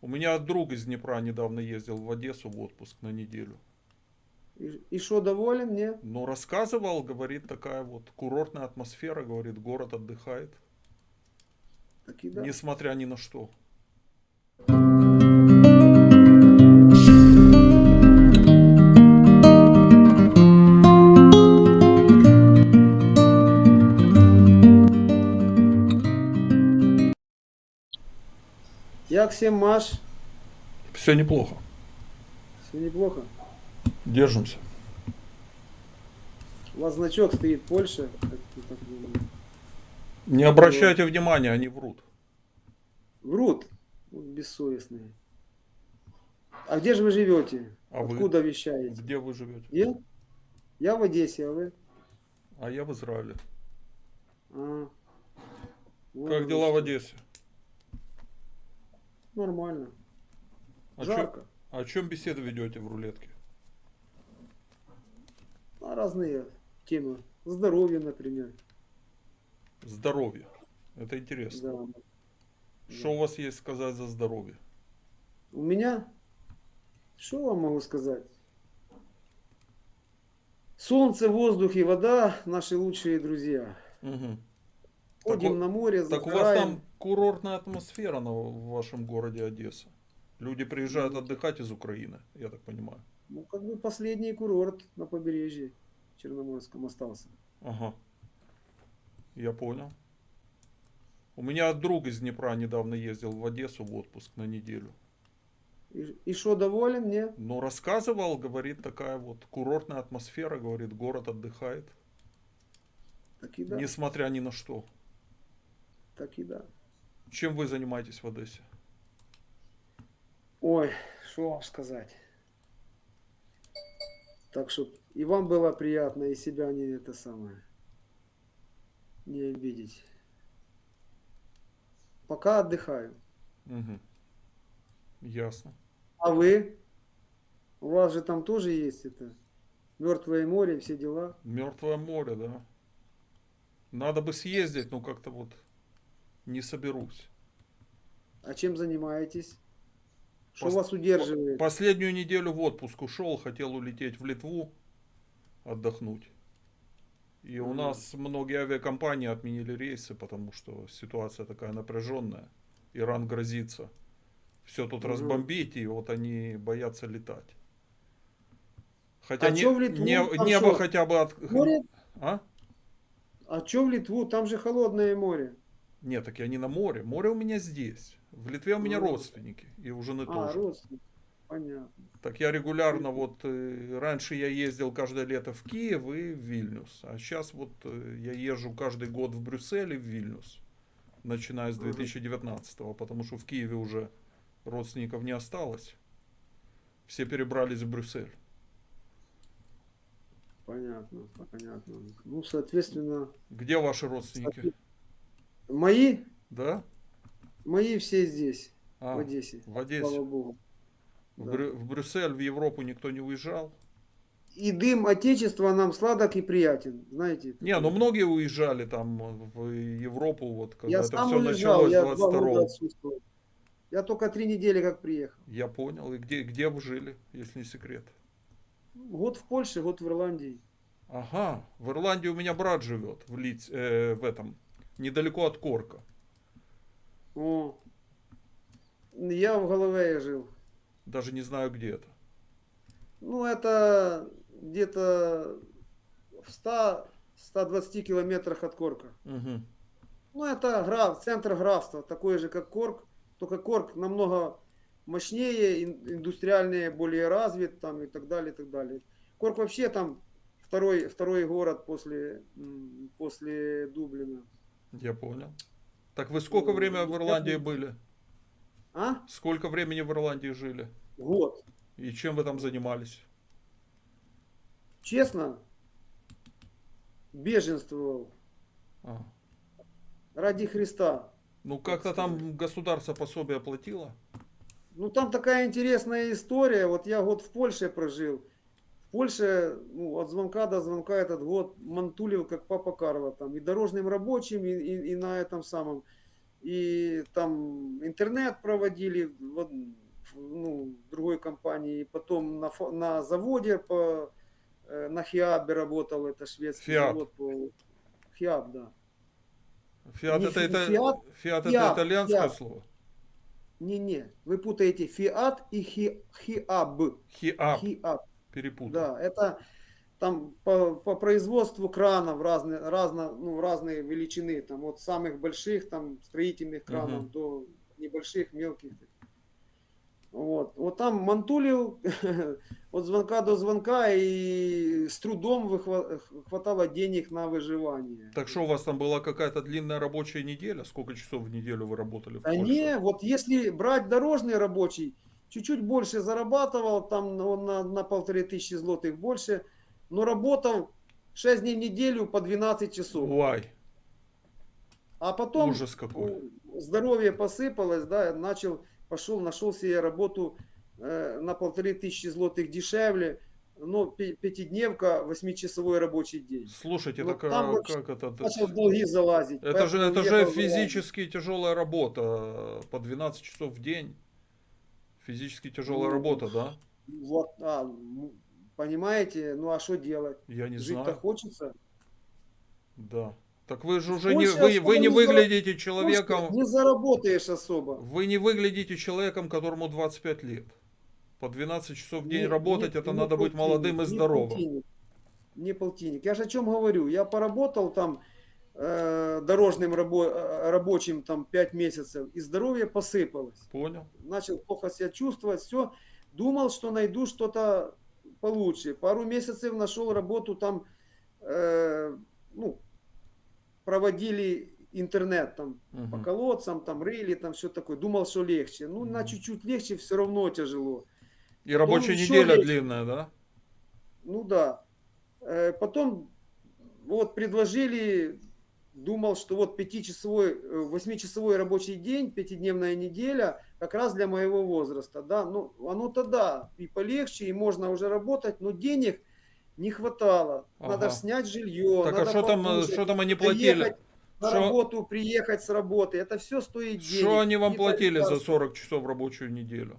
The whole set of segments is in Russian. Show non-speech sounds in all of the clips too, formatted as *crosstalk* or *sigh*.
У меня друг из Днепра недавно ездил в Одессу в отпуск на неделю. И- что, доволен, не? Ну, рассказывал, говорит, такая вот курортная атмосфера, говорит, город отдыхает, Так и да. несмотря ни на что. Як всем Маш? Все неплохо. Все неплохо. Держимся. У вас значок стоит Польша. Не обращайте внимания, они врут. Врут. Вот бессовестные. А где же вы живете? А вы? Откуда вещаете? Где вы живете? Где? Я в Одессе, а вы? А я в Израиле. А. Вот Как вы дела в. Одессе? Нормально. О Жарко. чем, о чем беседы ведете в рулетке? А разные темы. Здоровье, например. Здоровье. Это интересно. Да. Что у вас есть сказать за здоровье? У меня? Что вам могу сказать? Солнце, воздух и вода – наши лучшие друзья. Мгм. Ходим у- на море, Так у вас там курортная атмосфера на, в вашем городе Одесса. Люди приезжают отдыхать из Украины, я так понимаю. Ну, как бы последний курорт на побережье Черноморском остался. Ага. Я понял. У меня друг из Днепра недавно ездил в Одессу в отпуск на неделю. И что, доволен, не? Но рассказывал, говорит, такая вот курортная атмосфера, говорит, город отдыхает, Так и да, несмотря ни на что. Так и да. Чем вы занимаетесь в Одессе? Ой, что вам сказать. Так что и вам было приятно, и себя не это самое, не обидеть. Пока отдыхаю. Мгм. Ясно. А вы? У вас же там тоже есть это Мертвое море, все дела. Мертвое море, да. Надо бы съездить, но как-то вот не соберусь. А чем занимаетесь? Что Пос- вас удерживает? Последнюю неделю в отпуск ушел, хотел улететь в Литву отдохнуть. И у Мгм. нас многие авиакомпании отменили рейсы, потому что ситуация такая напряженная. Иран грозится все тут Мгм. разбомбить, и вот они боятся летать. Хотя А не- в Литву? не- Там небо шо, хотя бы от... Море? А? А что в Литву? Там же холодное море. Нет, так я не на море. Море у меня здесь. В Литве у меня А. родственники. И у жены А, тоже. родственник. Понятно. Так я регулярно вот э, раньше я ездил каждое лето в Киев и в Вильнюс, а сейчас вот э, я езжу каждый год в Брюссель и в Вильнюс, начиная с Ага. 2019, потому что в Киеве уже родственников не осталось, все перебрались в Брюссель. Понятно, понятно. Ну, соответственно, Где ваши родственники? Мои, Да? мои все здесь, А, в Одессе. в Одессе. Слава Богу. В, да. Брю- в Брюссель, в Европу никто не уезжал? И дым Отечества нам сладок и приятен, знаете. Не, ну многие уезжали там в Европу, вот когда Я это сам все уезжал, началось я два 22 года отсутствовал. Я только три недели как приехал. Я понял. И где, где вы жили, если не секрет? Год в Польше, год в Ирландии. Ага, в Ирландии у меня брат живет, в, Лиц, э, в этом, недалеко от Корка. О, я в Голове жил. Даже не знаю, где это. Ну, это где-то в 100-120 километрах от Корка. Мгм. Ну, это граф, центр графства, такой же, как Корк, только Корк намного мощнее, ин- индустриальнее, более развит там и так далее, и так далее. Корк вообще там второй, второй город после, после Дублина. Я понял. Так вы сколько времени в Ирландии были? А? Сколько времени в Ирландии жили? Год. И чем вы там занимались? Честно, беженствовал А. ради Христа. Ну, как-то там государство пособие платило? Ну, там такая интересная история. Вот я год в Польше прожил. В Польше ну, от звонка до звонка этот год мантулил, как папа Карло. Там, и дорожным рабочим, и, и- и на этом самом. и там интернет проводили в, ну, в другой компании, потом на, на заводе по, э, на Хиабе работал, это шведский Фиат. завод по Хиаб, да. Фиат Не это, это, Фиат, Фиат это Фиат, итальянское Фиат. слово. Не-не, вы путаете Фиат и Хи, Хиаб. Хиап, Хиаб. Перепутал. Да, это там по, по производству кранов разные, разно, ну, разные величины, там от самых больших там строительных кранов Мгм. до небольших, мелких. Вот. вот там мантулил *laughs* от звонка до звонка и с трудом выхва- хватало денег на выживание. Так что у вас там была какая-то длинная рабочая неделя? Сколько часов в неделю вы работали в Польше? не, вот если брать дорожный рабочий, чуть-чуть больше зарабатывал, там он на, на полторы тысячи злотых больше, но работал 6 дней в неделю по 12 часов. Уай, А потом ужас какой. здоровье посыпалось, да, начал, пошел, нашел себе работу э, на полторы тысячи злотых дешевле, но пятидневка, восьмичасовой рабочий день. Слушайте, вот так там а вот как это? Начал в долги залазить. Это же, это же физически тяжелая работа. По 12 часов в день. Физически тяжелая Ну, работа, да? Вот, а, понимаете, ну а что делать? Я не Жить-то знаю. хочется. Да. Так вы же уже не, Польше вы, вы не не выглядите Слушай, человеком, Не заработаешь особо. вы не выглядите человеком, которому 25 лет. По 12 часов в день Не- работать, не- это не надо быть полтинник, молодым и не здоровым. полтинник. Не полтинник. Я же о чем говорю. Я поработал там дорожным рабо- э, рабочим там 5 месяцев, и здоровье посыпалось. Понял? Начал плохо себя чувствовать, все. Думал, что найду что-то получше. Пару месяцев нашел работу там, э, ну, проводили интернет там по Мгм. колодцам, там рыли, там все такое. Думал, что легче. Ну, на Мгм. чуть-чуть легче, все равно тяжело. И рабочая еще неделя легче. длинная, да? Ну да. Э, Потом вот предложили, думал, что вот пятичасовой, э, восьмичасовой рабочий день, пятидневная неделя, как раз для моего возраста, да, ну, оно-то да, и полегче, и можно уже работать, но денег не хватало. Надо Ага. ж снять жилье, Так а надо что там, э, что там они платили? на Шо- работу, приехать с работы, это все стоит денег. Что они вам И платили за лекарства. 40 часов рабочую неделю?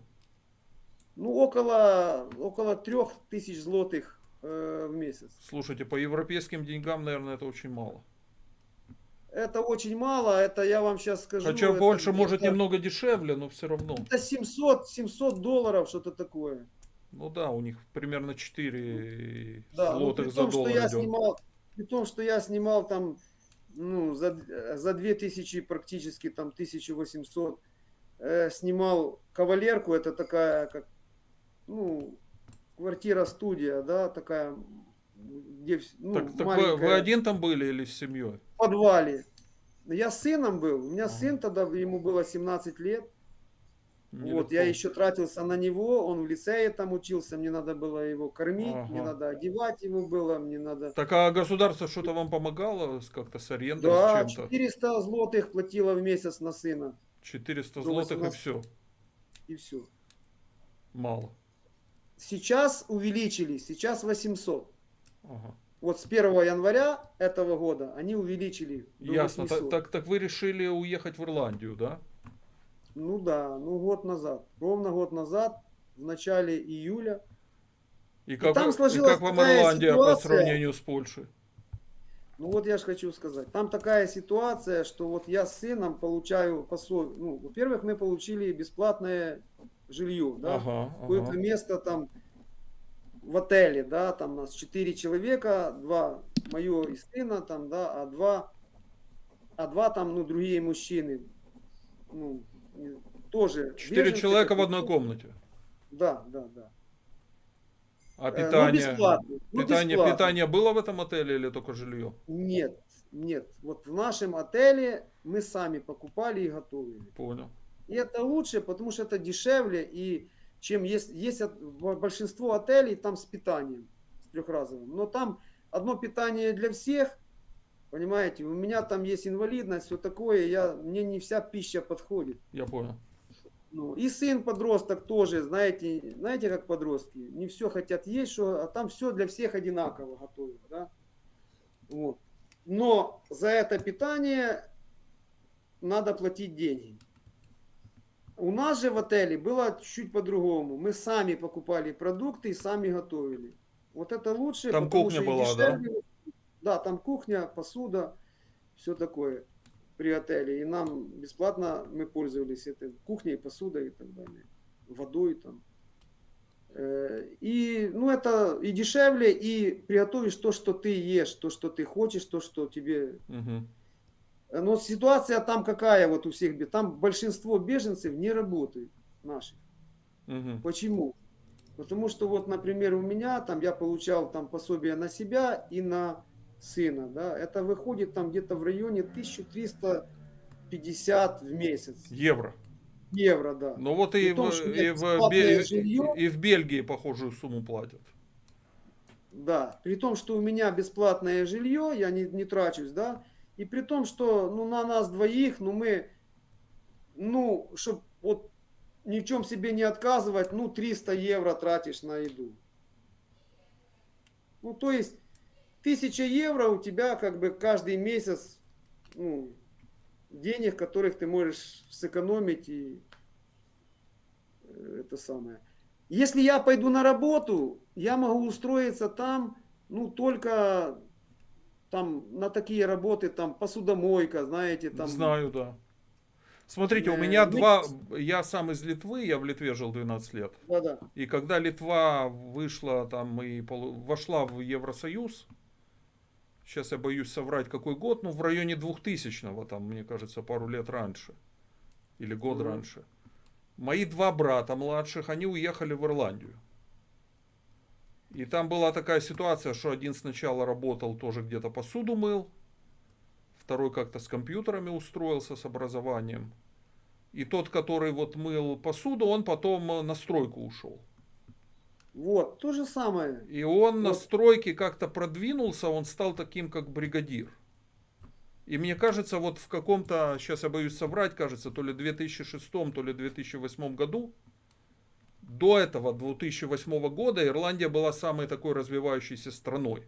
Ну, около, около трех тысяч злотых э, в месяц. Слушайте, по европейским деньгам, наверное, это очень мало. Это очень мало, это я вам сейчас скажу. Хотя это больше, может, немного дешевле, но все равно. Это 700, 700 долларов, что-то такое. Ну да, у них примерно 4 Да, ну, злотых за том, что доллар я идет. снимал, при том, что я снимал там, ну, за, за 2000 практически, там, 1800, э, снимал кавалерку, это такая, как, ну, квартира-студия, да, такая, где, ну, так так вы, маленькая, вы один там были или с семьей? в подвале. Я с сыном был, у меня Ага. сын тогда, ему было 17 лет, Не Вот, я легко. еще тратился на него, он в лицее там учился, мне надо было его кормить, мне Ага. надо одевать его было, мне надо... Так а государство что-то вам помогало как-то с арендой, Да, с чем-то? 400 злотых платила в месяц на сына, 400 до злотых и 18. все. и все. Мало. Сейчас увеличили, сейчас 800. Ага. Вот с 1 января этого года они увеличили Ясно. 800. Так, так, так вы решили уехать в Ирландию, да? Ну да, ну год назад, ровно год назад, в начале июля. И как, там вы- и сложилась как вам такая Ирландия по ситуация. сравнению с Польшей? Ну вот я же хочу сказать, там такая ситуация, что вот я с сыном получаю посол, ну, во-первых, мы получили бесплатное жилье, да, Ага, какое-то ага. место там в отеле, да, там нас четыре человека, два мое и сына там, да, а два, а два там, ну, другие мужчины, ну, тоже. Четыре человека в одной комнате. Да, да, да. А Э, ну, питание? бесплатно, ну, питание, бесплатно. питание было в этом отеле или только жилье? Нет, нет. Вот в нашем отеле мы сами покупали и готовили. Понял. И это лучше, потому что это дешевле, и чем есть, есть большинство отелей там с питанием, с трехразовым. Но там одно питание для всех, понимаете, у меня там есть инвалидность, все такое, я, мне не вся пища подходит. Я понял. Ну, и сын подросток тоже, знаете, знаете, как подростки, не все хотят есть, что, а там все для всех одинаково готовят, да. Вот. Но за это питание надо платить деньги. У нас же в отеле было чуть по-другому. Мы сами покупали продукты и сами готовили. Вот это лучше. Там потому кухня была, да? дешевле. Да, там кухня, посуда, все такое при отеле. И нам бесплатно мы пользовались этой кухней, посудой и так далее. Водой там. Э, И, ну, это и дешевле, и приготовишь то, что ты ешь, то, что ты хочешь, то, что тебе Мгм. Но ситуация там какая вот у всех? Там большинство беженцев не работают наших. Мгм. Почему? Потому что вот, например, у меня там я получал там пособие на себя и на сына, да, это выходит там где-то в районе 1350 в месяц Евро. евро, да. Ну вот и, том, в, и, в, Бе- жилье. и в Бельгии похожую сумму платят. Да, при том, что у меня бесплатное жилье, я не, не трачусь, да, и при том, что ну, на нас двоих, ну мы, ну, чтобы вот ни в чем себе не отказывать, ну 300 евро тратишь на еду. Ну, то есть, 1000 евро у тебя как бы каждый месяц, ну, денег, которых ты можешь сэкономить и э, это самое. Если я пойду на работу, я могу устроиться там, ну, только там на такие работы, там посудомойка, знаете, там. Знаю, да. Смотрите, у Э, меня ну, два... Я сам из Литвы, я в Литве жил 12 лет. Да-да. И когда Литва вышла там и полу- вошла в Евросоюз, сейчас я боюсь соврать какой год, ну в районе 2000-го, там, мне кажется, пару лет раньше. Или год Мгм. раньше. Мои два брата младших, они уехали в Ирландию. И там была такая ситуация, что один сначала работал тоже где-то посуду мыл, второй как-то с компьютерами устроился, с образованием. И тот, который вот мыл посуду, он потом э, на стройку ушел. Вот, то же самое. И он на Вот. стройке как-то продвинулся, он стал таким, как бригадир. И мне кажется, вот в каком-то, сейчас я боюсь соврать, кажется, то ли 2006, то ли 2008 году, до этого 2008 года Ирландия была самой такой развивающейся страной,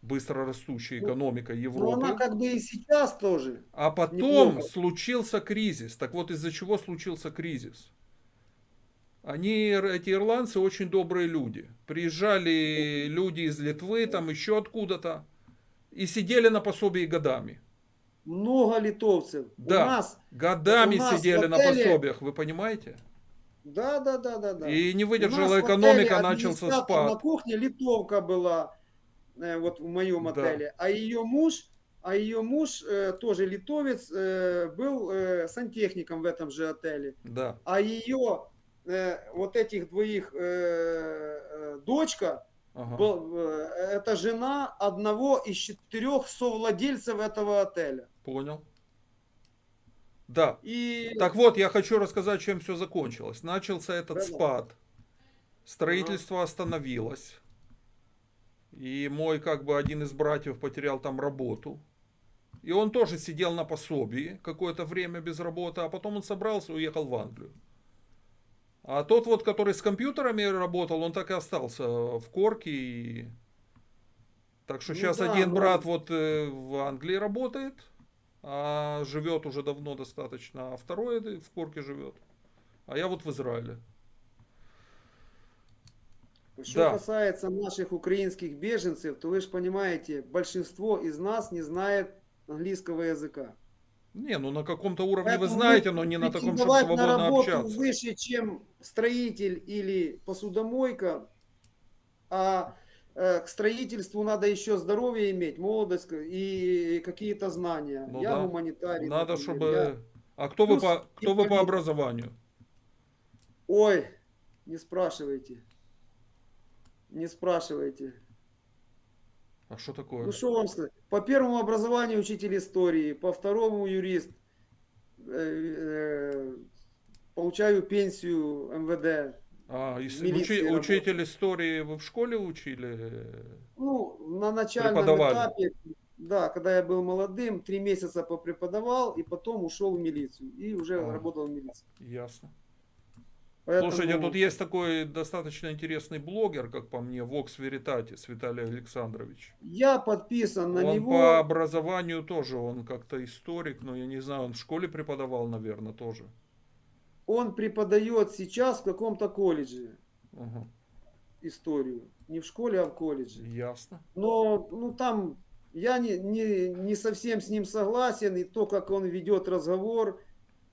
быстро растущей Ну, экономикой Но Европы. она как бы и сейчас тоже. А потом неплохо. случился кризис. Так вот, из-за чего случился кризис? Они, эти ирландцы, очень добрые люди. Приезжали люди из Литвы, там еще откуда-то, и сидели на пособии годами. Много литовцев. Да. У нас, Годами У нас сидели в на отеле- пособиях, вы понимаете? Да, да, да, да, да. И не выдержала экономика, отеле начался администратор На спад. кухне литовка была, э, вот в моем Да. отеле, а ее муж, а ее муж э, тоже литовец, э, был сантехником в этом же отеле. Да, А ее вот этих двоих дочка, ага. был, это жена одного из четырех совладельцев этого отеля. понял. Да, И Так вот, я хочу рассказать, чем все закончилось. Начался этот Да-да. спад. Строительство остановилось. И мой, как бы, один из братьев потерял там работу. И он тоже сидел на пособии какое-то время без работы, а потом он собрался и уехал в Англию. А тот вот, который с компьютерами работал, он так и остался в Корке. И... Так что Ну сейчас да, один ну- брат вот э, в Англии работает, а живет уже давно достаточно, а второй в Корке живет. А я вот в Израиле. что да. касается наших украинских беженцев, то вы же понимаете, большинство из нас не знает английского языка. Не, ну на каком-то уровне вы Поэтому знаете, мы но не на таком, чтобы претендовать на свободно работу общаться. выше, чем строитель или посудомойка, а к строительству надо еще здоровье иметь, молодость и какие-то знания. Ну я да. гуманитарий. Надо, например, чтобы... я- А кто вы, Плюс по... кто вы по образованию? Ой, не спрашивайте. Не спрашивайте. А что такое? Ну что вам сказать? По первому образованию учитель истории, по второму юрист. Э, э, Получаю пенсию МВД. А, учи- учитель истории вы в школе учили? Ну, на начальном этапе, да, когда я был молодым, три месяца попреподавал и потом ушел в милицию. И уже А. работал в милиции. Ясно. Слушайте, тут есть такой достаточно интересный блогер, как по мне, Vox Veritatis, Виталий Александрович. Я подписан на он него. по образованию тоже, он как-то историк, но я не знаю, он в школе преподавал, наверное, тоже. Он преподает сейчас в каком-то колледже Ага, историю. Не в школе, а в колледже. ясно. Но ну, там я не, не, не совсем с ним согласен. И то, как он ведет разговор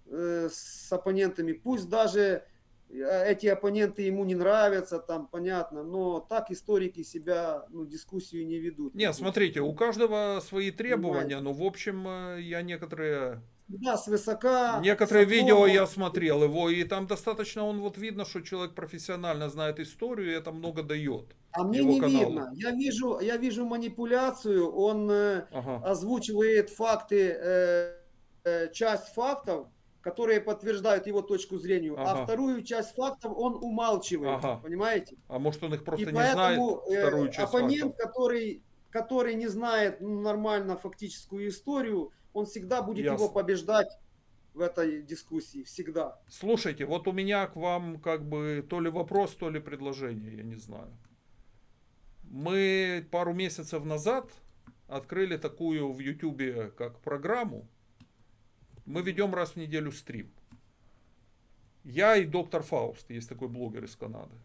э, с оппонентами. Пусть даже э, эти оппоненты ему не нравятся, там понятно. Но так историки себя, ну, дискуссию не ведут. Не, смотрите, у каждого свои требования, но в общем э, я некоторые Да, свысока. некоторые видео я смотрел его и там достаточно он вот видно, что человек профессионально знает историю и это много дает. А мне не каналу. видно. Я вижу, я вижу манипуляцию. Он э, Ага, озвучивает факты, э, э, часть фактов, которые подтверждают его точку зрения, Ага. а вторую часть фактов он умалчивает. Ага. Понимаете? а может он их просто И не знает поэтому э, вторую часть оппонент, фактов? который, который не знает нормально фактическую историю, он всегда будет Ясно. его побеждать в этой дискуссии. Всегда. Слушайте, вот у меня к вам как бы то ли вопрос, то ли предложение, я не знаю. Мы пару месяцев назад открыли такую в Ютубе как программу. Мы ведем раз в неделю стрим. Я и доктор Фауст, есть такой блогер из Канады.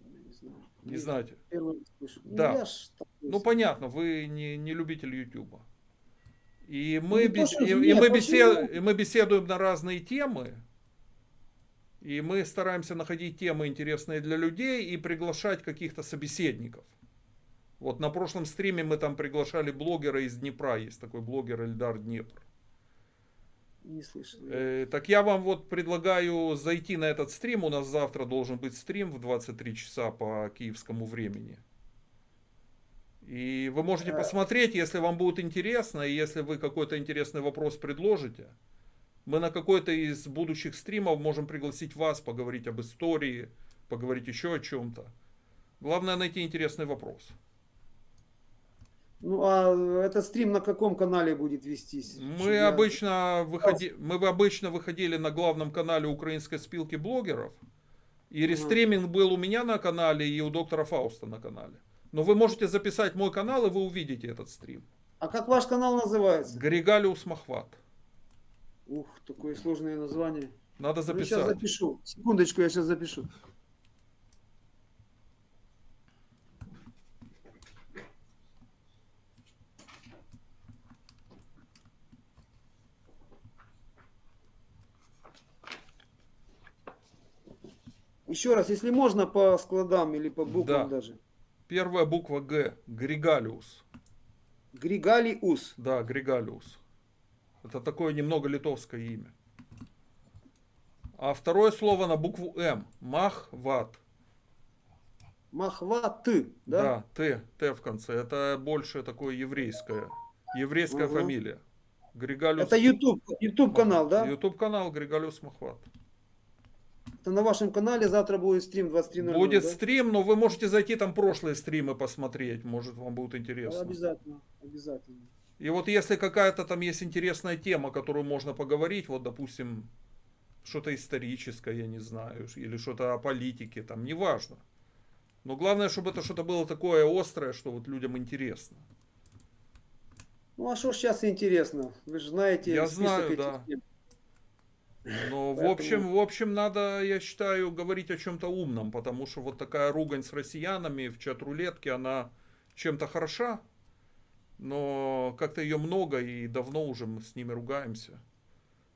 Не знаю. Не Я знаете? первый Да. Ну понятно, вы не, не любитель Ютуба. И мы, то, бес- что- и, нет, мы, бесед- и мы беседуем на разные темы. И мы стараемся находить темы интересные для людей и приглашать каких-то собеседников. Вот на прошлом стриме мы там приглашали блогера из Днепра, есть такой блогер Эльдар Днепр. Не слышал. Э, так я вам вот предлагаю зайти на этот стрим. У нас завтра должен быть стрим в 23 часа по киевскому времени. И вы можете Э. посмотреть, если вам будет интересно, и если вы какой-то интересный вопрос предложите. Мы на какой-то из будущих стримов можем пригласить вас поговорить об истории, поговорить еще о чем-то. Главное найти интересный вопрос. Ну, а этот стрим на каком канале будет вестись? Мы я- обычно, выходи, мы бы обычно выходили на главном канале Украинской спилки блогеров. И рестриминг был у меня на канале и у доктора Фауста на канале. Но вы можете записать мой канал, и вы увидите этот стрим. А как ваш канал называется? Григалиус Махват. Ух, такое сложное название. Надо Ну, сейчас записать. запишу. Секундочку, я сейчас запишу. Еще раз, если можно, по складам или по буквам Да. даже. Первая буква Г. Григалиус. Григалиус. Да, Григалиус. Это такое немного литовское имя. А второе слово на букву М. Махват. Махват, да? Да, Т, Т в конце. Это больше такое еврейское. Еврейская Ага. фамилия. Григалиус. Это YouTube, YouTube канал, да? YouTube канал Григалиус Махват. Это на вашем канале завтра будет стрим 23.00, Будет да? стрим, но вы можете зайти там прошлые стримы посмотреть. Может вам будет интересно. Обязательно, обязательно. И вот если какая-то там есть интересная тема, которую можно поговорить, вот допустим, что-то историческое, я не знаю, или что-то о политике, там, неважно. Но главное, чтобы это что-то было такое острое, что вот людям интересно. Ну а что сейчас интересно? Вы же знаете Я знаю, да. тем. Но в Поэтому- общем, в общем, надо, я считаю, говорить о чем-то умном, потому что вот такая ругань с россиянами в чат-рулетке, она чем-то хороша, но как-то ее много и давно уже мы с ними ругаемся.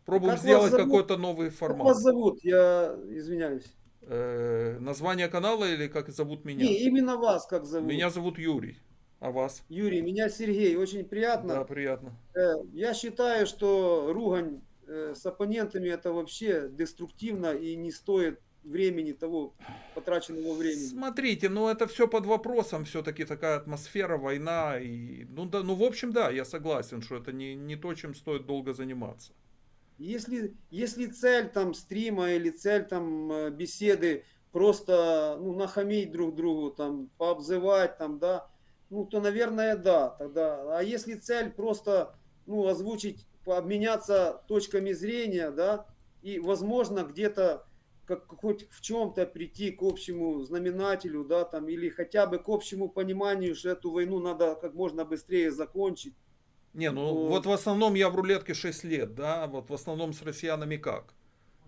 Пробуем Как сделать какой-то новый Как формат. вас зовут? Я извиняюсь. Э, название канала или как зовут меня? Не, именно вас как зовут? Меня зовут Юрий. А вас? Юрий, меня Сергей. Очень Да, приятно. приятно. Э, Я считаю, что ругань с оппонентами это вообще деструктивно и не стоит времени того потраченного времени. Смотрите, ну это все под вопросом, все-таки такая атмосфера, война. И, ну, да, ну, в общем, да, я согласен, что это не, не то, чем стоит долго заниматься. Если, если цель там стрима или цель там э, беседы просто ну, нахамить друг другу, там, пообзывать, там, да, ну, то, наверное, да, тогда. А если цель просто, ну, озвучить, обменяться точками зрения, да, и, возможно, где-то как хоть в чем-то прийти к общему знаменателю, да, там, или хотя бы к общему пониманию, что эту войну надо как можно быстрее закончить. Не, ну Вот. вот в основном я в рулетке 6 лет, да, вот в основном с россиянами как?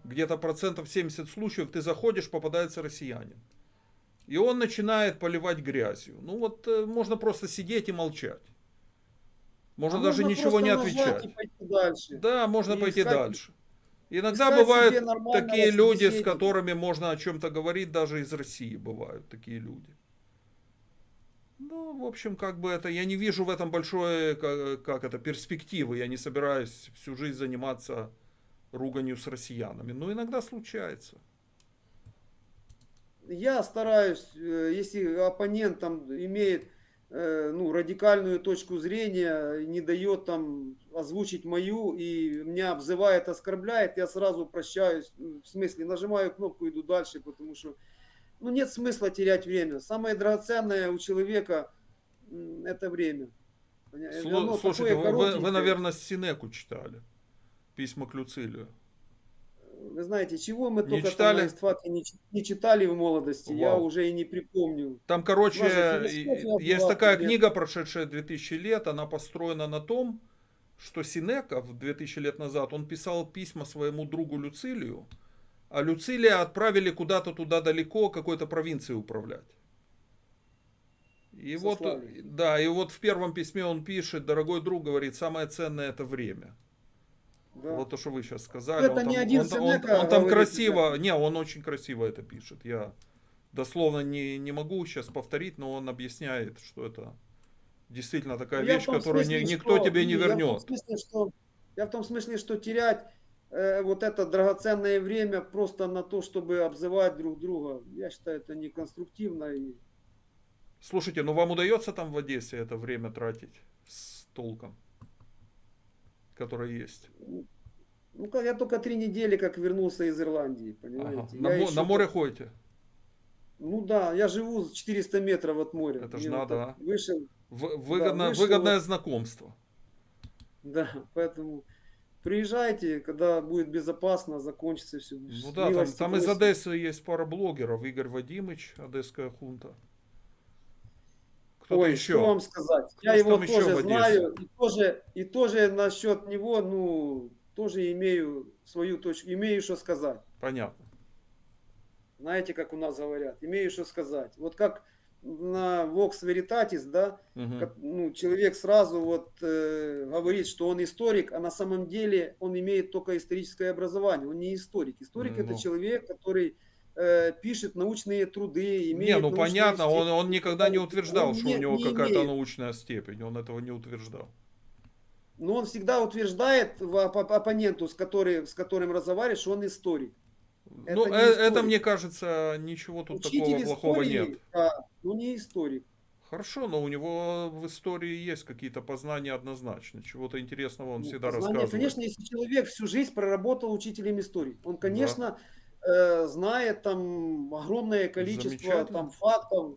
Где-то процентов 70 случаев ты заходишь, попадается россиянин. И он начинает поливать грязью. Ну вот э, можно просто сидеть и молчать. Можно А даже можно ничего не отвечать. Дальше. Да, можно И пойти искать- дальше. Иногда бывают такие люди, с которыми можно о чем-то говорить, даже из России бывают такие люди. Ну, в общем, как бы это, я не вижу в этом большой, как, как это, перспективы. Я не собираюсь всю жизнь заниматься руганью с россиянами. Но иногда случается. Я стараюсь, э, если оппонент там имеет э, ну, радикальную точку зрения, не дает там озвучить мою и меня обзывает, оскорбляет, я сразу прощаюсь, ну, в смысле нажимаю кнопку, иду дальше, потому что ну, нет смысла терять время. Самое драгоценное у человека это время. Оно Слушайте, вы, вы- наверное, Синеку читали. Письма к Люцилию. Вы знаете, чего мы Не только читали? там не, не читали в молодости, я Вау. уже и не припомню. Там, короче, Даже есть была такая книга, прошедшая 2000 лет, она построена на том, что Синека в 2000 лет назад, он писал письма своему другу Люцилию, а Люцилия отправили куда-то туда далеко, какой-то провинции управлять. И вот, да, и вот в первом письме он пишет, дорогой друг, говорит, самое ценное это время. Да. Вот то, что вы сейчас сказали. Это он, не там, один он, там- он- Сенека он там красиво, не, он очень красиво это пишет. Я дословно не, не могу сейчас повторить, но он объясняет, что это действительно такая Ну, я вещь, в которую ни- смысле, никто что- тебе не я в том вернет. смысле, что- Я в том смысле, что терять э, вот это драгоценное время просто на то, чтобы обзывать друг друга, я считаю, это неконструктивно. И... Слушайте, ну вам удается там в Одессе это время тратить с толком, которое есть? Ну, как я только три недели как вернулся из Ирландии, Ага. понимаете. На, Я мо- еще на море ходите? Ну да, я живу 400 метров от моря. Это ж Мне вот надо, так Вышел, Выгодно- вышел выгодное вот- знакомство. да, поэтому приезжайте, когда будет безопасно, закончится все. Ну да, там, там из Одессы есть пара блогеров. Игорь Вадимыч, Одесская хунта. Кто-то Ой, еще. что вам сказать? Кто Я его тоже знаю. И тоже, и тоже насчет него, ну, тоже имею свою точку, имею что сказать. Понятно. Знаете, как у нас говорят, имею что сказать. Вот как на Vox Veritatis, да, Мгм. как, ну, человек сразу вот э, говорит, что он историк, а на самом деле он имеет только историческое образование, он не историк. Историк Ну. это человек, который э, пишет научные труды, имеет Не, ну понятно, он, степень. он никогда не Он утверждал, что у не- него не какая-то имеет. научная степень. Он этого не утверждал. Но он всегда утверждает в оп- оп- оппоненту, с, который, с которым разговаривает, что он историк. Это ну, э- это, мне кажется, ничего тут Учитель такого плохого истории, нет. да, но не историк. Хорошо, но у него в истории есть какие-то познания однозначно. Чего-то интересного он Ну, всегда познание, рассказывает. Конечно, если человек всю жизнь проработал учителем истории, он, конечно, э, знает там огромное количество там фактов,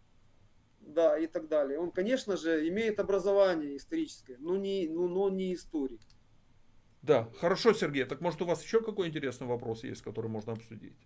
да, и так далее. Он, конечно же, имеет образование историческое, но не, ну, но не историк. Да, хорошо, Сергей. Так может у вас еще какой интересный вопрос есть, который можно обсудить?